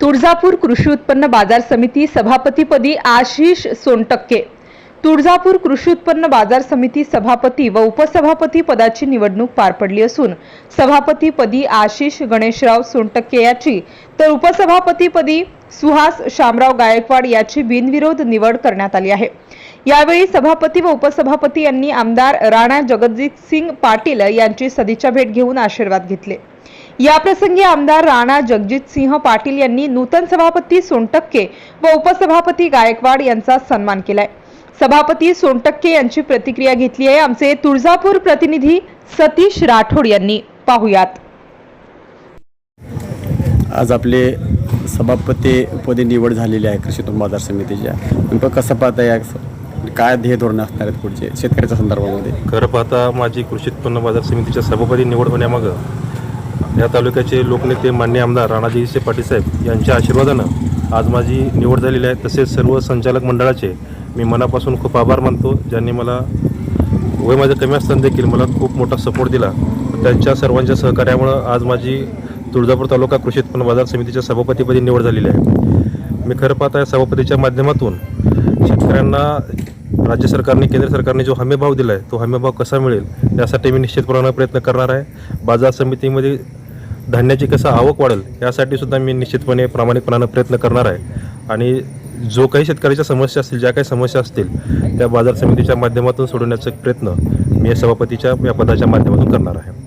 तुळजापूर कृषी उत्पन्न बाजार समिती सभापतीपदी आशिष सोनटक्के. तुळजापूर कृषी उत्पन्न बाजार समिती सभापती व उपसभापती पदाची निवडणूक पार पडली असून सभापतीपदी आशिष गणेशराव सोनटक्के याची तर उपसभापतीपदी सुहास शामराव गायकवाड याची बिनविरोध निवड करण्यात आली आहे. यावेळी सभापती व उपसभापती यांनी आमदार राणा जगजित सिंग पाटील यांची सदिच्छा भेट घेऊन आशीर्वाद घेतले. याप्रसंगी आमदार राणा जगजित सिंह पाटील यांनी नूतन सभापती सोनटक्के व उपसभापती गायकवाड यांचा सन्मान केलाय. सभापती सोनटक्के यांची प्रतिक्रिया घेतली आहे आमचे तुळजापूर प्रतिनिधी सतीश राठोड यांनी. पाहुयात. आज आपले सभापती पदी निवड झालेली आहे कृषी उत्पन्न बाजार समितीच्या. नेमकं कसं पाहता या काय ध्येय धोरणं असणार आहेत पुढचे शेतकऱ्याच्या संदर्भामध्ये? खरं पाहता माझी कृषी उत्पन्न बाजार समितीच्या सभापती निवड होण्यामागं या तालुक्याचे लोकनेते मान्य आमदार राणाजीसे पाटील साहेब यांच्या आशीर्वादानं आज माझी निवड झालेली आहे. तसेच सर्व संचालक मंडळाचे मी मनापासून खूप आभार मानतो. ज्यांनी मला वय माझं कमी असताना देखील मला खूप मोठा सपोर्ट दिला. त्यांच्या सर्वांच्या सहकार्यामुळं आज माझी तुळजापूर तालुका कृषी उत्पन्न बाजार समितीच्या सभापतीपदी निवड झालेली आहे. मी खरं पाहता या सभापतीच्या माध्यमातून शेतकऱ्यांना राज्य सरकारने केंद्र सरकारने जो हमीभाव दिला आहे तो हमीभाव कसा मिळेल यासाठी मी निश्चितपणानं प्रयत्न करणार आहे. बाजार समितीमध्ये धान्याची कसं आवक वाढेल यासाठी सुद्धा मी निश्चितपणे प्रामाणिकपणानं प्रयत्न करणार आहे. आणि जो काही शेतकऱ्याच्या समस्या असतील ज्या काही समस्या असतील त्या बाजार समितीच्या माध्यमातून सोडवण्याचा प्रयत्न मी या सभापतीच्या या पदाच्या माध्यमातून करणार आहे.